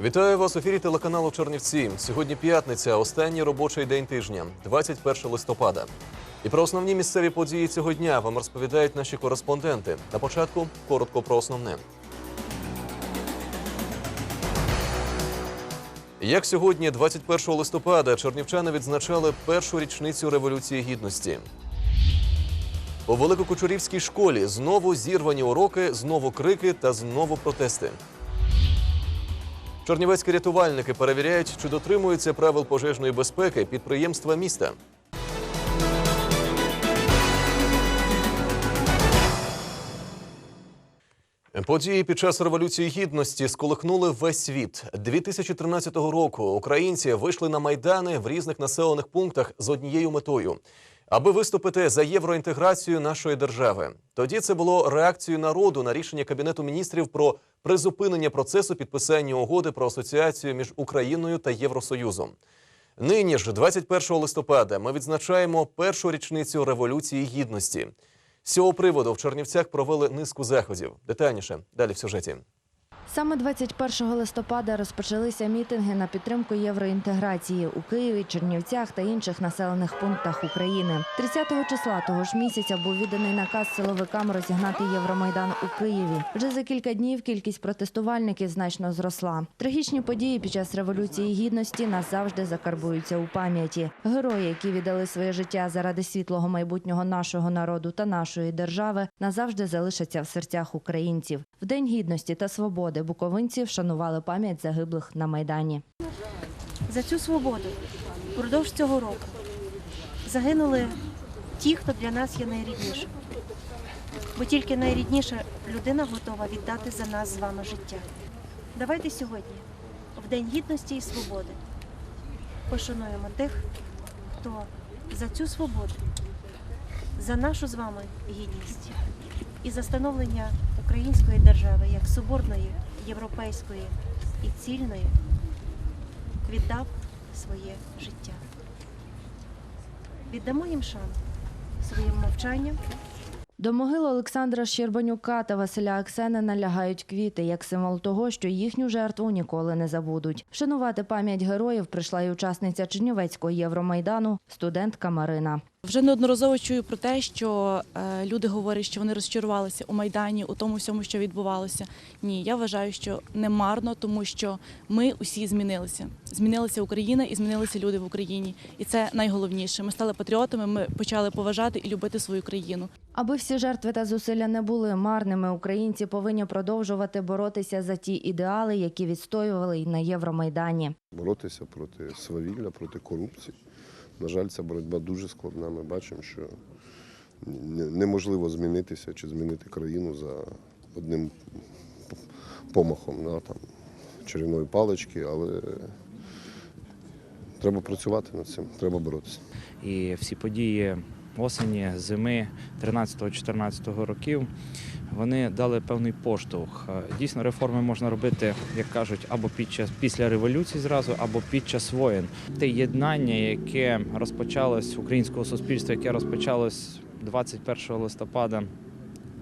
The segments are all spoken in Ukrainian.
Вітаю вас в ефірі телеканалу Чернівці. Сьогодні п'ятниця, останній робочий день тижня, 21 листопада. І про основні місцеві події цього дня вам розповідають наші кореспонденти. На початку коротко про основне. Як сьогодні, 21 листопада, чернівчани відзначали першу річницю Революції Гідності. У Великокучурівській школі знову зірвані уроки, знову крики та знову протести. Чернівецькі рятувальники перевіряють, чи дотримуються правил пожежної безпеки підприємства міста. Події під час революції гідності сколихнули весь світ. 2013 року українці вийшли на майдани в різних населених пунктах з однією метою. Аби виступити за євроінтеграцію нашої держави, тоді це було реакцією народу на рішення кабінету міністрів про призупинення процесу підписання угоди про асоціацію між Україною та Євросоюзом. Нині ж, 21 листопада, ми відзначаємо першу річницю революції гідності. З цього приводу в Чернівцях провели низку заходів. Детальніше далі в сюжеті. Саме 21 листопада розпочалися мітинги на підтримку євроінтеграції у Києві, Чернівцях та інших населених пунктах України. 30 числа того ж місяця був відданий наказ силовикам розігнати Євромайдан у Києві. Вже за кілька днів кількість протестувальників значно зросла. Трагічні події під час революції гідності назавжди закарбуються у пам'яті. Герої, які віддали своє життя заради світлого майбутнього нашого народу та нашої держави, назавжди залишаться в серцях українців. В День гідності та свободи буковинці вшанували пам'ять загиблих на майдані. за цю свободу впродовж цього року загинули ті, хто для нас є найріднішим. Бо тільки найрідніша людина готова віддати за нас з вами життя. Давайте сьогодні, в День гідності і свободи, пошануємо тих, хто за цю свободу, за нашу з вами гідність і за становлення української держави як соборної, європейської і цільної віддав своє життя. Віддамо їм шану своїм мовчанням, До могил Олександра Щербанюка та Василя Аксенина лягають квіти, як символ того, що їхню жертву ніколи не забудуть. Вшанувати пам'ять героїв прийшла й учасниця Чернівецького Євромайдану, студентка Марина. Вже неодноразово чую про те, що е, люди говорять, що вони розчарувалися у майдані, у тому всьому, що відбувалося. Ні, я вважаю, що не марно, тому що ми усі змінилися. Змінилася Україна і змінилися люди в Україні. І це найголовніше. Ми стали патріотами. Ми почали поважати і любити свою країну. Аби всі жертви та зусилля не були марними, українці повинні продовжувати боротися за ті ідеали, які відстоювали й на Євромайдані. боротися проти свавілля, проти корупції. На жаль, ця боротьба дуже складна. Ми бачимо, що неможливо змінитися чи змінити країну за одним помахом да, там, чарівної палички, але треба працювати над цим, треба боротися. І всі події осені, зими 13-14 років вони дали певний поштовх. Е, Дійсно, реформи можна робити, як кажуть, або під час після революції зразу, або під час воєн. Те єднання, яке розпочалось українського суспільства, яке розпочалось 21 листопада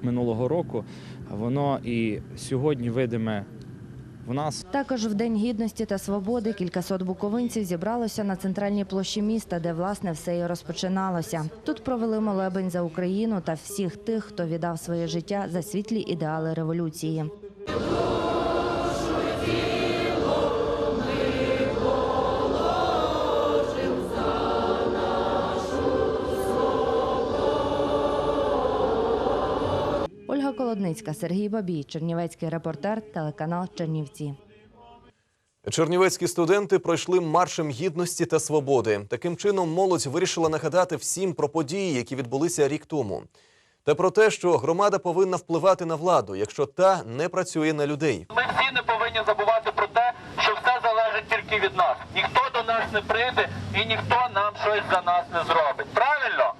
минулого року, воно і сьогодні видиме в нас. Також в День гідності та свободи кількасот буковинців зібралося на центральній площі міста, де власне все і розпочиналося. Тут провели молебень за Україну та всіх тих, хто віддав своє життя за світлі ідеали революції. Ольга Колодницька, Сергій Бабій, Чернівецький репортер, телеканал Чернівці. Чернівецькі студенти пройшли маршем гідності та свободи. Таким чином, молодь вирішила нагадати всім про події, які відбулися рік тому, та про те, що громада повинна впливати на владу, якщо та не працює на людей. Ми всі не повинні забувати про те, що все залежить тільки від нас. Ніхто до нас не прийде і ніхто нам щось за нас не зробить. Правильно?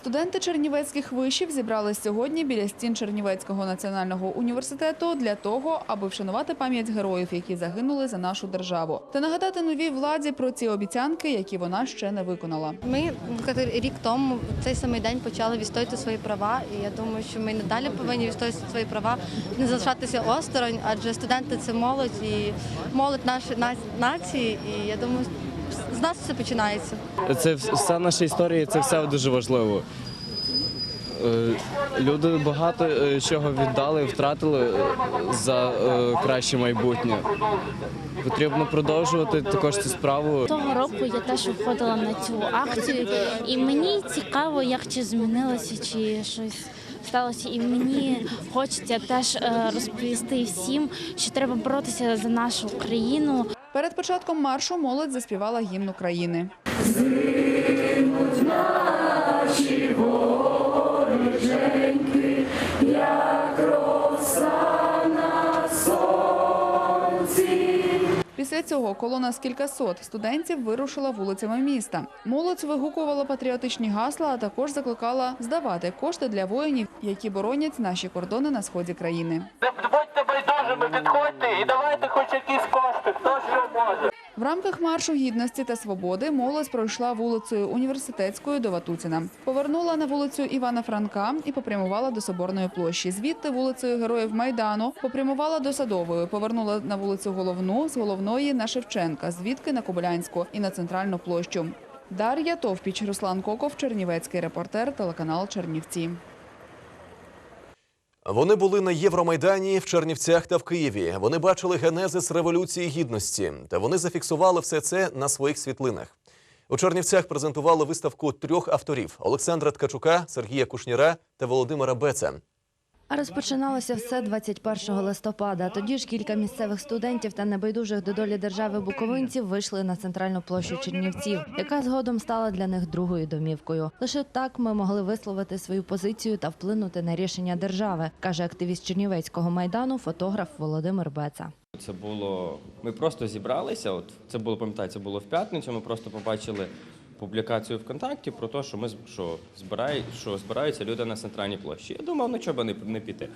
Студенти чернівецьких вишів зібрались сьогодні біля стін Чернівецького національного університету для того, аби вшанувати пам'ять героїв, які загинули за нашу державу, та нагадати новій владі про ці обіцянки, які вона ще не виконала. Ми рік тому в цей самий день почали відстоювати свої права, і я думаю, що ми надалі повинні відстоювати свої права, не залишатися осторонь, адже студенти це молодь і молодь нашої нації. І я думаю, з нас все починається. Це вс- вся наша історія, це все дуже важливо. Е, Люди багато е, чого віддали, втратили е, за краще майбутнє. Потрібно продовжувати також цю справу. Того року я теж входила на цю акцію, і мені цікаво, як чи змінилося, чи щось сталося. І мені хочеться теж розповісти всім, що треба боротися за нашу країну. Перед початком маршу молодь заспівала гімн України. Після цього колона з кількасот студентів вирушила вулицями міста. Молодь вигукувала патріотичні гасла, а також закликала здавати кошти для воїнів, які боронять наші кордони на сході країни. Не будьте байдужими, підходьте і давайте хоч якісь кошти, В рамках маршу гідності та свободи молодь пройшла вулицею університетською до Ватутіна, повернула на вулицю Івана Франка і попрямувала до Соборної площі. Звідти вулицею Героїв Майдану попрямувала до Садової, повернула на вулицю Головну, з головної на Шевченка, звідки на Кобилянську і на центральну площу. Дар'я Товпіч, Руслан Коков, Чернівецький репортер, телеканал Чернівці. Вони були на Євромайдані в Чернівцях та в Києві. Вони бачили генезис революції гідності, та вони зафіксували все це на своїх світлинах. У Чернівцях презентували виставку трьох авторів: Олександра Ткачука, Сергія Кушніра та Володимира Беца. А розпочиналося все 21 листопада. Тоді ж кілька місцевих студентів та небайдужих до долі держави буковинців вийшли на центральну площу Чернівців, яка згодом стала для них другою домівкою. Лише так ми могли висловити свою позицію та вплинути на рішення держави, каже активіст Чернівецького майдану, фотограф Володимир Беца. Це було. Ми просто зібралися. От це було, пам'ятаю, це було в п'ятницю. Ми просто побачили публікацію ВКонтакті про те, що ми що збирає, що збираються люди на центральній площі. Я думав, ну чого не, не піти.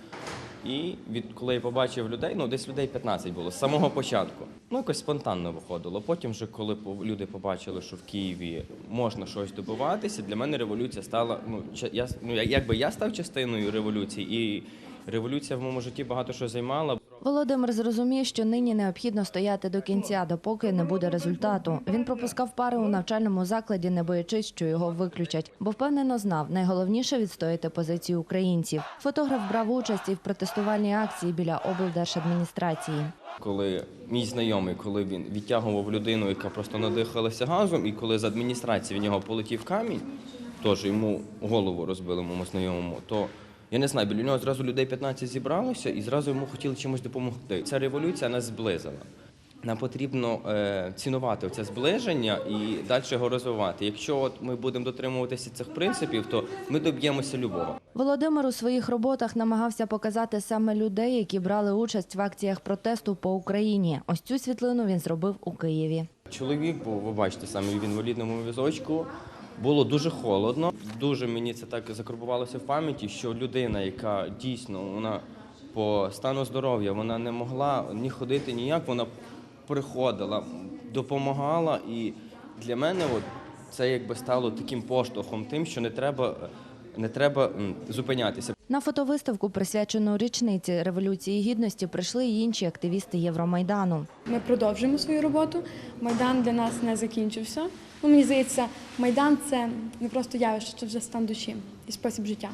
І від коли я побачив людей, ну десь людей 15 було з самого початку. Ну якось спонтанно виходило. Потім, вже коли люди побачили, що в Києві можна щось добиватися, для мене революція стала. Ну я ну якби я став частиною революції, і революція в моєму житті багато що займала. Володимир зрозумів, що нині необхідно стояти до кінця, допоки не буде результату. Він пропускав пари у навчальному закладі, не боячись, що його виключать, бо впевнено знав, найголовніше відстояти позицію українців. Фотограф брав участь і в протестувальній акції біля облдержадміністрації. Коли мій знайомий, коли він відтягував людину, яка просто надихалася газом, і коли з адміністрації в нього полетів камінь, теж йому голову розбили моєму знайомому, то я не знаю, біля нього зразу людей 15 зібралося і зразу йому хотіли чимось допомогти. Ця революція нас зблизила. Нам потрібно е, цінувати це зближення і далі його розвивати. Якщо от ми будемо дотримуватися цих принципів, то ми доб'ємося любого. Володимир у своїх роботах намагався показати саме людей, які брали участь в акціях протесту по Україні. Ось цю світлину він зробив у Києві. Чоловік був, ви бачите, саме в інвалідному візочку. Було дуже холодно. Дуже мені це так закарбувалося в пам'яті, що людина, яка дійсно вона по стану здоров'я, вона не могла ні ходити ніяк, вона приходила, допомагала. І для мене от, це якби стало таким поштовхом, тим, що не треба, не треба зупинятися. На фотовиставку, присвячену річниці революції гідності, прийшли й інші активісти Євромайдану. Ми продовжуємо свою роботу. Майдан для нас не закінчився. Ну, мені здається, майдан це не просто явище, це вже стан душі і спосіб життя.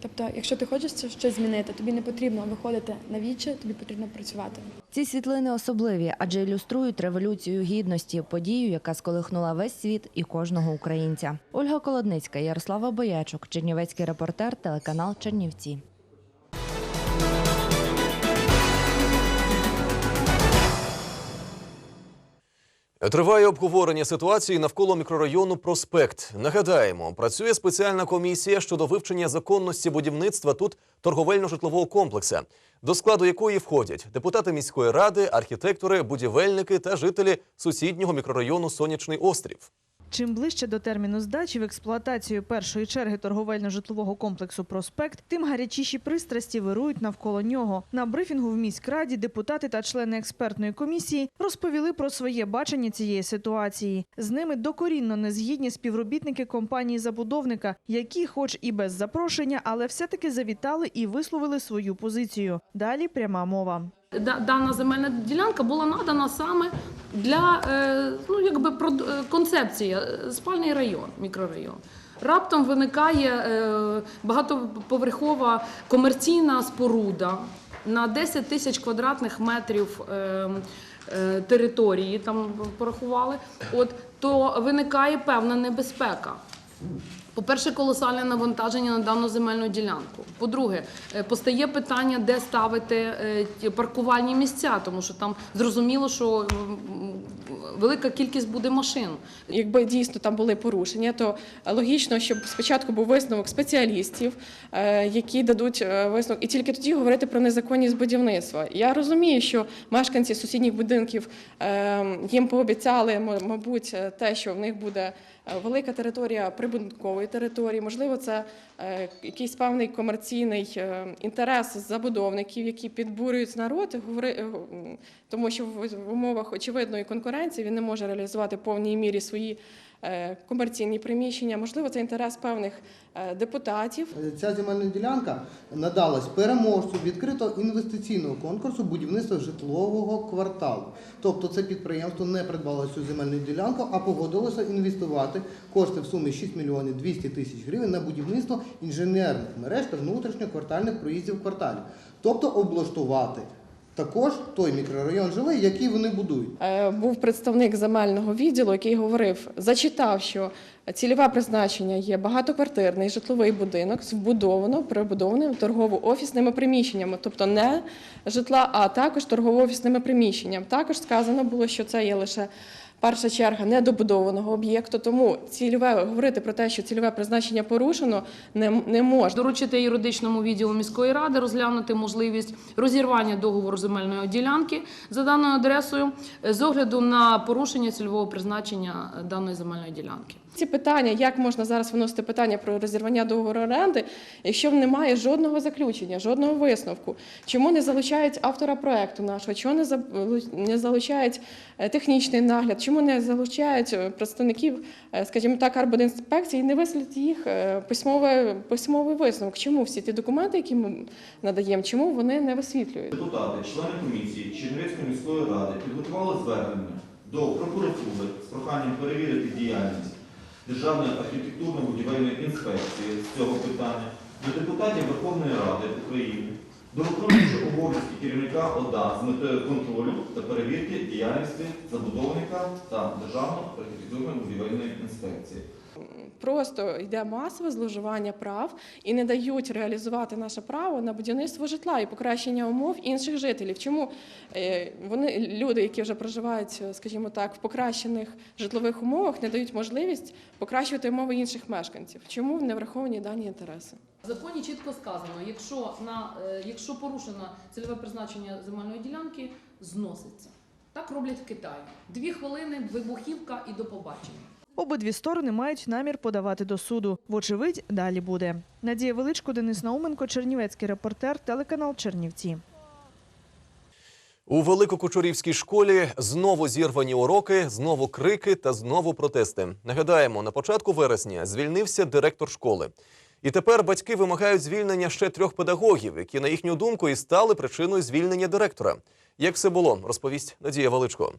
Тобто, якщо ти хочеш щось змінити, тобі не потрібно виходити на віче, тобі потрібно працювати. Ці світлини особливі, адже ілюструють революцію гідності, подію, яка сколихнула весь світ і кожного українця. Ольга Колодницька, Ярослава Боячук, Чернівецький репортер, телеканал Чернівці. Триває обговорення ситуації навколо мікрорайону Проспект. Нагадаємо, працює спеціальна комісія щодо вивчення законності будівництва тут торговельно-житлового комплексу, до складу якої входять депутати міської ради, архітектори, будівельники та жителі сусіднього мікрорайону Сонячний острів. Чим ближче до терміну здачі в експлуатацію першої черги торговельно-житлового комплексу «Проспект», тим гарячіші пристрасті вирують навколо нього. На брифінгу в міськраді депутати та члени експертної комісії розповіли про своє бачення цієї ситуації. З ними докорінно не згідні співробітники компанії-забудовника, які, хоч і без запрошення, але все-таки завітали і висловили свою позицію. Далі пряма мова. Дана земельна ділянка була надана саме для е, ну, якби, е, концепції е, спальний район, мікрорайон. Раптом виникає багатоповерхова комерційна споруда на 10 тисяч квадратних метрів е, е, території, там порахували, от, то виникає певна небезпека. По-перше, колосальне навантаження на дану земельну ділянку. По-друге, е, постає питання, де ставити е, паркувальні місця, тому що там зрозуміло, що велика кількість буде машин. Якби дійсно там були порушення, то логічно, щоб спочатку був висновок спеціалістів, е, які дадуть висновок, і тільки тоді говорити про незаконність будівництва. Я розумію, що мешканці сусідніх будинків е, їм пообіцяли, мабуть, те, що в них буде велика територія прибудинкової території. Можливо, це е, якийсь певний комерційний е, інтерес забудовників, які підбурюють народ, е, тому що в умовах очевидної конкуренції він не може реалізувати в повній мірі свої е, комерційні приміщення. Можливо, це інтерес певних е, депутатів. Ця земельна ділянка надалась переможцю відкритого інвестиційного конкурсу будівництва житлового кварталу. Тобто це підприємство не придбало цю земельну ділянку, а погодилося інвестувати кошти в сумі 6 мільйонів 200 тисяч гривень на будівництво інженерних мереж та внутрішньоквартальних проїздів в кварталі. Тобто облаштувати також той мікрорайон жилий, який вони будують. Е, Був представник земельного відділу, який говорив, зачитав, що цільове призначення є багатоквартирний житловий будинок з вбудовано перебудованим торгово-офісними приміщеннями, тобто не житла, а також торгово-офісними приміщеннями. Також сказано було, що це є лише перша черга недобудованого об'єкту. Тому цільове говорити про те, що цільове призначення порушено, не, не можна. Доручити юридичному відділу міської ради розглянути можливість розірвання договору земельної ділянки за даною адресою е, з огляду на порушення цільового призначення даної земельної ділянки. Ці питання, як можна зараз виносити питання про розірвання договору оренди, якщо немає жодного заключення, жодного висновку, чому не залучають автора проекту нашого, чому не за- не залучають е, технічний нагляд, чому не залучають е, представників, е, скажімо так, арбудінспекції і не висловлять їх письмове, письмовий висновок. Чому всі ті документи, які ми надаємо, чому вони не висвітлюють? Депутати, члени комісії Чернівецької міської ради підготували звернення до прокуратури з проханням перевірити діяльність Державної архітектурно-будівельної інспекції з цього питання, до депутатів Верховної Ради України, до виконуючого обов'язки керівника ОДА з метою контролю та перевірки діяльності забудовника та Державної архітектурно-будівельної інспекції. Просто йде масове зловживання прав і не дають реалізувати наше право на будівництво житла і покращення умов інших жителів. Чому е, вони люди, які вже проживають, скажімо так, в покращених житлових умовах, не дають можливість покращувати умови інших мешканців? Чому не враховані дані інтереси? В законі чітко сказано, якщо на е, якщо порушено цільове призначення земельної ділянки, зноситься. Так роблять в Китаї. Дві хвилини, вибухівка і до побачення. Обидві сторони мають намір подавати до суду. Вочевидь, далі буде. Надія Величко, Денис Науменко, Чернівецький репортер, телеканал Чернівці. У Великокучурівській школі знову зірвані уроки, знову крики та знову протести. Нагадаємо, на початку вересня звільнився директор школи. І тепер батьки вимагають звільнення ще трьох педагогів, які, на їхню думку, і стали причиною звільнення директора. Як все було, розповість Надія Величко.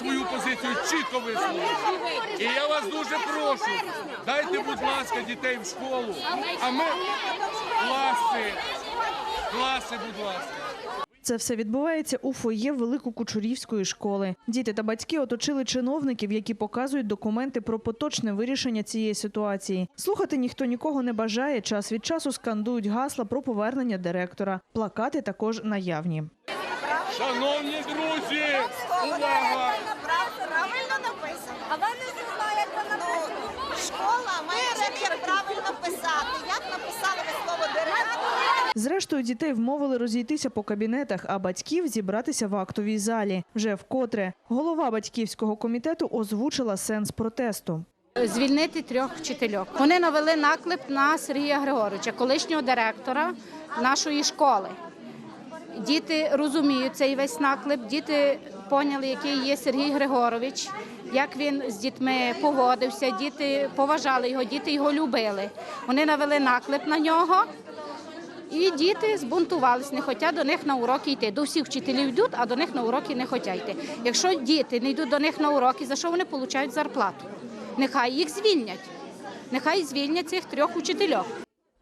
свою позицію чітко висловили. І я вас дуже прошу, дайте, будь ласка, дітей в школу. А ми класи, класи, будь ласка. Це все відбувається у фоє Великокучурівської школи. Діти та батьки оточили чиновників, які показують документи про поточне вирішення цієї ситуації. Слухати ніхто нікого не бажає. Час від часу скандують гасла про повернення директора. Плакати також наявні. Шановні друзі, увага! Правильно написано. А ви не знаю, як вона написано. Школа має вчити, як правильно писати. Як написали ви слово директор? Зрештою, дітей вмовили розійтися по кабінетах, а батьків зібратися в актовій залі. Вже вкотре голова батьківського комітету озвучила сенс протесту. звільнити трьох вчительок. Вони навели наклеп на Сергія Григоровича, колишнього директора нашої школи. Діти розуміють цей весь наклеп, діти поняли, який є Сергій Григорович, як він з дітьми поводився, діти поважали його, діти його любили. Вони навели наклеп на нього. І діти збунтувались, не хочуть до них на уроки йти. До всіх вчителів йдуть, а до них на уроки не хочуть йти. Якщо діти не йдуть до них на уроки, за що вони отримують зарплату? Нехай їх звільнять. Нехай звільнять цих трьох учителів.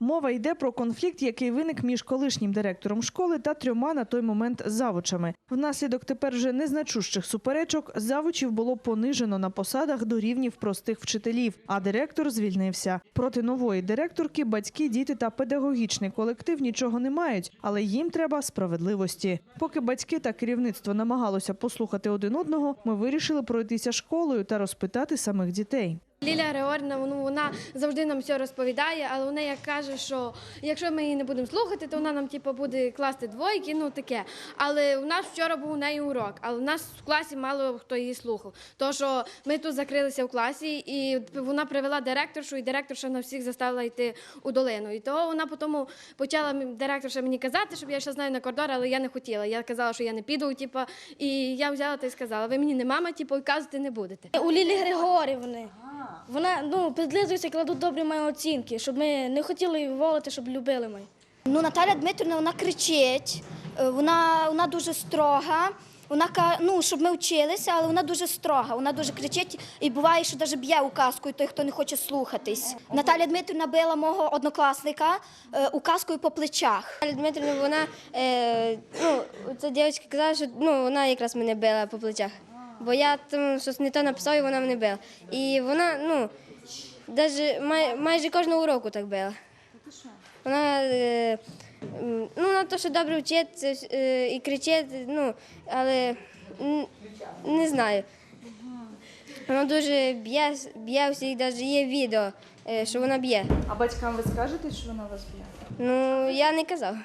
Мова йде про конфлікт, який виник між колишнім директором школи та трьома на той момент завучами. Внаслідок тепер вже незначущих суперечок завучів було понижено на посадах до рівнів простих вчителів, а директор звільнився. Проти нової директорки батьки, діти та педагогічний колектив нічого не мають, але їм треба справедливості. Поки батьки та керівництво намагалося послухати один одного, ми вирішили пройтися школою та розпитати самих дітей. Лілія Григорівна, ну, вона завжди нам все розповідає, але вона як каже, що якщо ми її не будемо слухати, то вона нам типу, буде класти двойки, ну таке. Але у нас вчора був у неї урок, але в нас в класі мало хто її слухав. То що ми тут закрилися в класі, і вона привела директоршу, і директорша на всіх заставила йти у долину. І того вона потім почала директорша мені казати, щоб я йшла з нею на коридор, але я не хотіла. Я казала, що я не піду, типу, і я взяла та й сказала: ви мені не мама, типу, і казати не будете. У Лілі Григорівни. Вона ну, підлизується, кладуть добрі мої оцінки, щоб ми не хотіли її волити, щоб любили ми. Ну, Наталя Дмитрівна, вона кричить, е, вона, вона дуже строга. Вона ну, щоб ми вчилися, але вона дуже строга. Вона дуже кричить і буває, що навіть б'є указкою той, хто не хоче слухатись. Наталя Дмитрівна била мого однокласника е, указкою по плечах. Наталя Дмитрівна, вона, е, ну, ця дівчинка казала, що ну, вона якраз мене била по плечах. Бо я там щось не то написав, і вона мене била. І вона, ну, даже, май, майже кожного уроку так била. Вона, е, ну, вона то, що добре вчиться е, і кричить, ну, але м, не знаю. Вона дуже б'є, б'є всіх, навіть є відео, е, що вона б'є. А батькам ви скажете, що вона вас б'є? Ну, я не казав.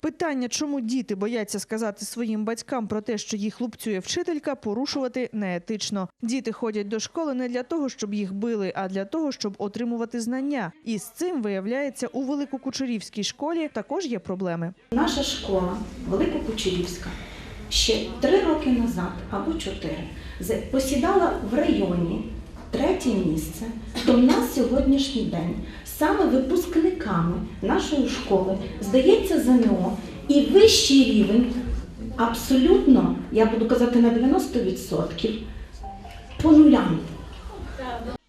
Питання, чому діти бояться сказати своїм батькам про те, що їх лупцює вчителька, порушувати неетично. Діти ходять до школи не для того, щоб їх били, а для того, щоб отримувати знання. І з цим виявляється у Великокучерівській школі також є проблеми. Наша школа Великокучерівська ще три роки назад або чотири посідала в районі третє місце. То в нас сьогоднішній день саме випускниками нашої школи здається ЗНО і вищий рівень абсолютно, я буду казати на 90% по нулям.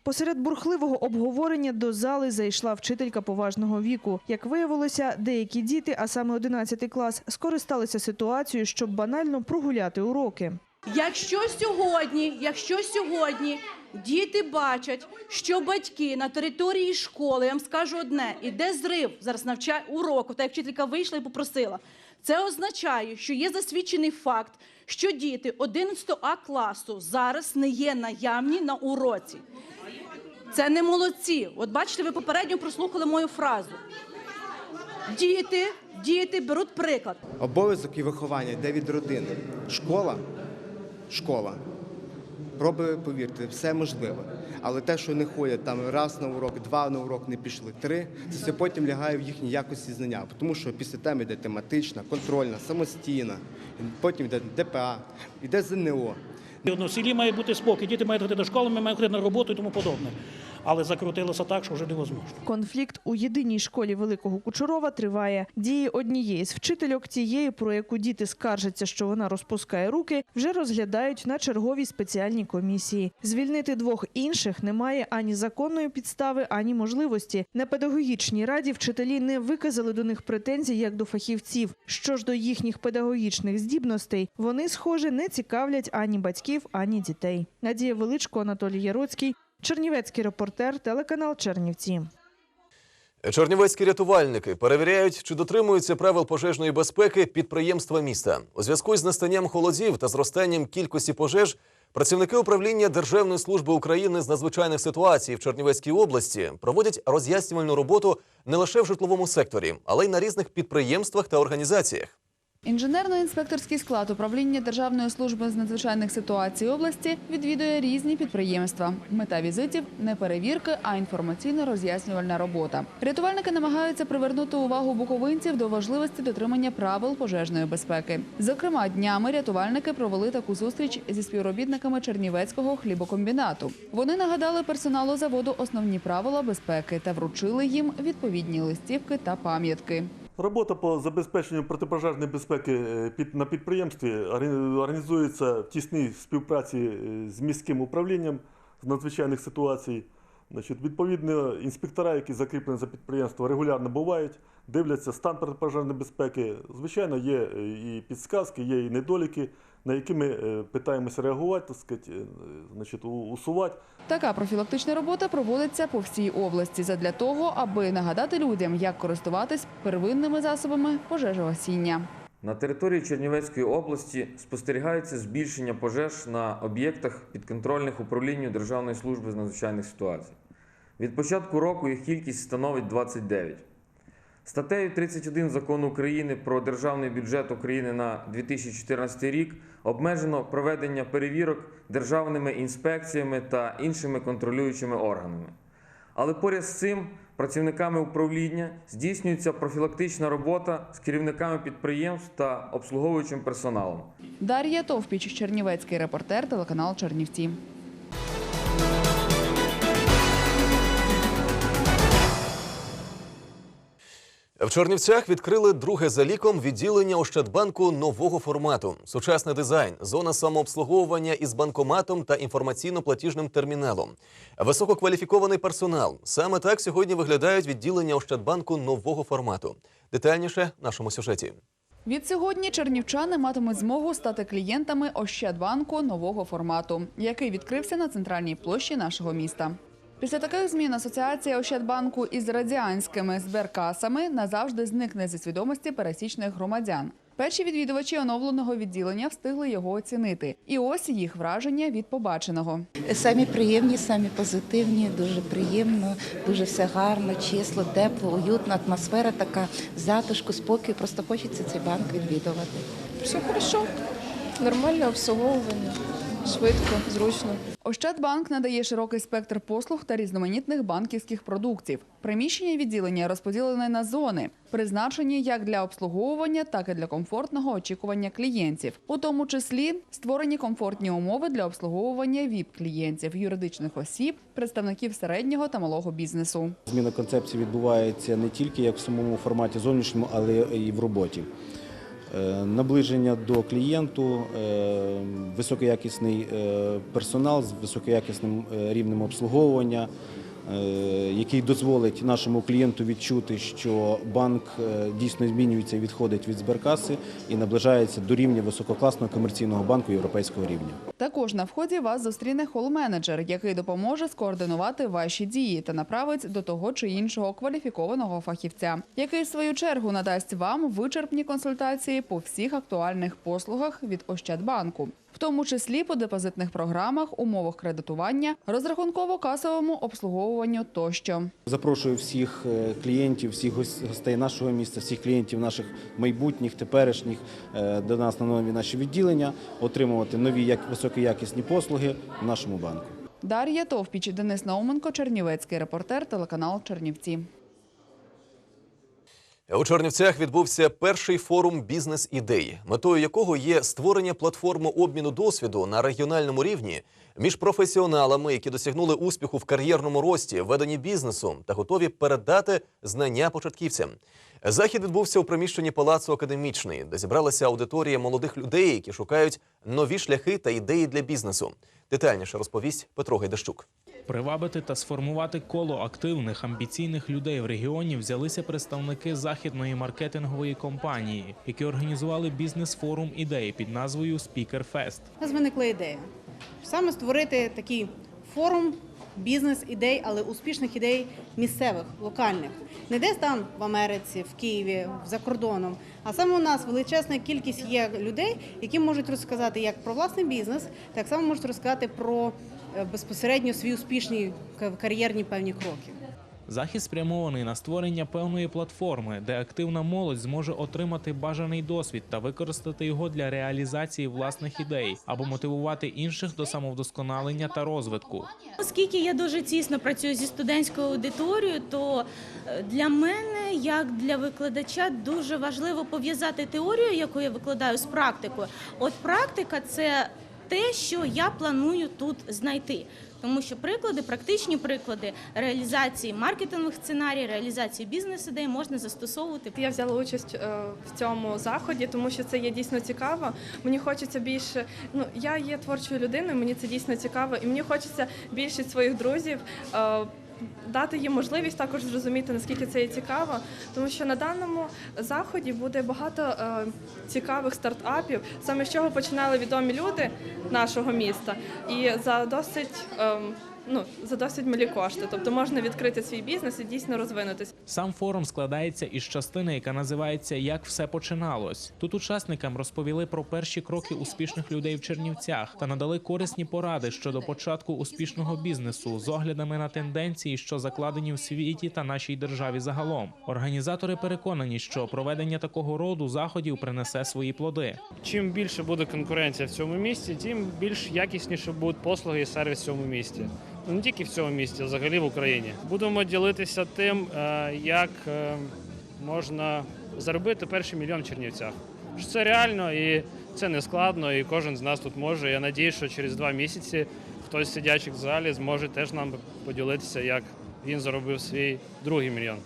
Посеред бурхливого обговорення до зали зайшла вчителька поважного віку. Як виявилося, деякі діти, а саме 11 клас, скористалися ситуацією, щоб банально прогуляти уроки. Якщо сьогодні, якщо сьогодні діти бачать, що батьки на території школи, я вам скажу одне, іде зрив зараз навчає уроку, так як вчителька вийшла і попросила. Це означає, що є засвідчений факт, що діти 11 А класу зараз не є наявні на уроці. Це не молодці. От бачите, ви попередньо прослухали мою фразу. Діти, діти беруть приклад. Обов'язок і виховання йде від родини. Школа, школа. Проби, повірте, все можливе. Але те, що не ходять там раз на урок, два на урок не пішли, три, це все потім лягає в їхній якості знання. Тому що після теми йде тематична, контрольна, самостійна, потім йде ДПА, йде ЗНО. В селі має бути спокій, діти мають ходити до школи, ми маємо ходити на роботу і тому подобне. Але закрутилося так, що вже невозможно. Конфлікт у єдиній школі Великого Кучерова триває. Дії однієї з вчительок, тієї, про яку діти скаржаться, що вона розпускає руки, вже розглядають на черговій спеціальній комісії. Звільнити двох інших немає ані законної підстави, ані можливості. На педагогічній раді вчителі не виказали до них претензій як до фахівців. Що ж до їхніх педагогічних здібностей, вони, схоже, не цікавлять ані батьків, ані дітей. Надія Величко, Анатолій Яроцький. Чернівецький репортер, телеканал Чернівці. Чернівецькі рятувальники перевіряють, чи дотримуються правил пожежної безпеки підприємства міста. У зв'язку з настанням холодів та зростанням кількості пожеж працівники управління Державної служби України з надзвичайних ситуацій в Чернівецькій області проводять роз'яснювальну роботу не лише в житловому секторі, але й на різних підприємствах та організаціях. Інженерно-інспекторський склад управління Державної служби з надзвичайних ситуацій області відвідує різні підприємства. Мета візитів не перевірки, а інформаційно-роз'яснювальна робота. Рятувальники намагаються привернути увагу буковинців до важливості дотримання правил пожежної безпеки. Зокрема, днями рятувальники провели таку зустріч зі співробітниками Чернівецького хлібокомбінату. Вони нагадали персоналу заводу основні правила безпеки та вручили їм відповідні листівки та пам'ятки. Робота по забезпеченню протипожежної безпеки е, на підприємстві організується в тісній співпраці е, з міським управлінням з надзвичайних ситуацій. Значить, відповідно, інспектора, які закріплені за підприємство, регулярно бувають, дивляться стан протипожежної безпеки. Звичайно, є е, і підсказки, є і недоліки, на які ми е, питаємося реагувати, так сказати, е, значить, усувати. Така профілактична робота проводиться по всій області задля того, аби нагадати людям, як користуватись первинними засобами пожежогасіння. На території Чернівецької області спостерігається збільшення пожеж на об'єктах підконтрольних управлінню Державної служби з надзвичайних ситуацій. Від початку року їх кількість становить 29. Статтею 31 Закону України про державний бюджет України на 2014 рік обмежено проведення перевірок державними інспекціями та іншими контролюючими органами. Але поряд з цим працівниками управління здійснюється профілактична робота з керівниками підприємств та обслуговуючим персоналом. Дар'я Товпіч, Чернівецький репортер, телеканал Чернівці. В Чернівцях відкрили друге за ліком відділення Ощадбанку нового формату. Сучасний дизайн, зона самообслуговування із банкоматом та інформаційно-платіжним терміналом. Висококваліфікований персонал. Саме так сьогодні виглядають відділення Ощадбанку нового формату. Детальніше в нашому сюжеті. Від сьогодні чернівчани матимуть змогу стати клієнтами Ощадбанку нового формату, який відкрився на центральній площі нашого міста. Після таких змін асоціація Ощадбанку із радіанськими зберкасами назавжди зникне зі свідомості пересічних громадян. Перші відвідувачі оновленого відділення встигли його оцінити. І ось їх враження від побаченого. Самі приємні, самі позитивні, дуже приємно, дуже все гарно, число, тепло, уютна атмосфера така, затишку, спокою. Просто хочеться цей банк відвідувати. Все хорошо, нормальне обслуговування, швидко, зручно. Ощадбанк надає широкий спектр послуг та різноманітних банківських продуктів. Приміщення відділення розподілене на зони, призначені як для обслуговування, так і для комфортного очікування клієнтів. У тому числі створені комфортні умови для обслуговування ВІП-клієнтів, юридичних осіб, представників середнього та малого бізнесу. Зміна концепції відбувається не тільки як в самому форматі зовнішньому, але і в роботі. Е, Наближення до клієнту, е, високоякісний е, персонал з високоякісним рівнем обслуговування, який дозволить нашому клієнту відчути, що банк е, дійсно змінюється і відходить від зберкаси і наближається до рівня висококласного комерційного банку європейського рівня. Також на вході вас зустріне хол-менеджер, який допоможе скоординувати ваші дії та направить до того чи іншого кваліфікованого фахівця, який в свою чергу надасть вам вичерпні консультації по всіх актуальних послугах від Ощадбанку. В тому числі по депозитних програмах, умовах кредитування, розрахунково-касовому обслуговуванню тощо. Запрошую всіх е, клієнтів, всіх гос- гостей нашого міста, всіх клієнтів наших майбутніх, теперішніх е, до нас на нові наші відділення, отримувати нові як високоякісні послуги в нашому банку. Дар'я Товпіч, Денис Науменко, Чернівецький репортер, телеканал Чернівці. У Чернівцях відбувся перший форум бізнес-ідей, метою якого є створення платформи обміну досвіду на регіональному рівні між професіоналами, які досягнули успіху в кар'єрному рості, веденні бізнесу та готові передати знання початківцям. Захід відбувся у приміщенні Палацу Академічний, де зібралася аудиторія молодих людей, які шукають нові шляхи та ідеї для бізнесу. Детальніше розповість Петро Гайдащук. Привабити та сформувати коло активних амбіційних людей в регіоні взялися представники західної маркетингової компанії, які організували бізнес-форум ідей під назвою Fest. У нас виникла ідея саме створити такий форум бізнес-ідей, але успішних ідей місцевих, локальних. Не десь там в Америці, в Києві, за кордоном. А саме у нас величезна кількість є людей, які можуть розказати як про власний бізнес, так само можуть розказати про безпосередньо свої успішні кар'єрні певні кроки. Захід спрямований на створення певної платформи, де активна молодь зможе отримати бажаний досвід та використати його для реалізації власних ідей або мотивувати інших до самовдосконалення та розвитку. Оскільки я дуже тісно працюю зі студентською аудиторією, то е, для мене, як для викладача, дуже важливо пов'язати теорію, яку я викладаю, з практикою. От практика це те, що я планую тут знайти. Тому що приклади, практичні приклади реалізації маркетингових сценарій, реалізації бізнес-ідей можна застосовувати. Я взяла участь е, в цьому заході, тому що це є дійсно цікаво. Мені хочеться більше. Ну я є творчою людиною, мені це дійсно цікаво, і мені хочеться більшість своїх друзів. Е, Дати їм можливість також зрозуміти, наскільки це є цікаво, тому що на даному заході буде багато е, цікавих стартапів, саме з чого починали відомі люди нашого міста, і за досить ем, ну за досить малі кошти. Тобто можна відкрити свій бізнес і дійсно розвинутися. Сам форум складається із частини, яка називається Як все починалось. Тут учасникам розповіли про перші кроки успішних людей в Чернівцях та надали корисні поради щодо початку успішного бізнесу з оглядами на тенденції, що закладені в світі та нашій державі загалом. Організатори переконані, що проведення такого роду заходів принесе свої плоди. Чим більше буде конкуренція в цьому місті, тим більш якісніше будуть послуги і сервіс в цьому місті. Не тільки в цьому місті, а взагалі в Україні. Будемо ділитися тим, е, як е, можна заробити перший мільйон в Чернівцях. Це реально і це не складно, і кожен з нас тут може. Я надію, що через два місяці хтось сидячий в залі зможе теж нам поділитися, як він заробив свій другий мільйон.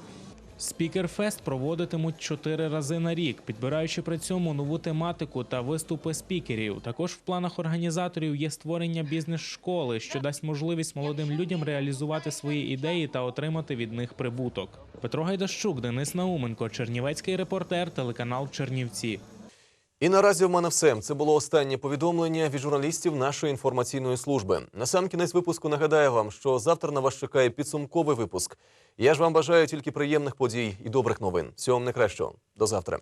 Спікерфест проводитимуть чотири рази на рік, підбираючи при цьому нову тематику та виступи спікерів. Також в планах організаторів є створення бізнес-школи, що дасть можливість молодим людям реалізувати свої ідеї та отримати від них прибуток. Петро Гайдащук, Денис Науменко, Чернівецький репортер, телеканал Чернівці. І наразі в мене все. Це було останнє повідомлення від журналістів нашої інформаційної служби. На сам кінець випуску нагадаю вам, що завтра на вас чекає підсумковий випуск. Я ж вам бажаю тільки приємних подій і добрих новин. Всього вам найкращого. До завтра.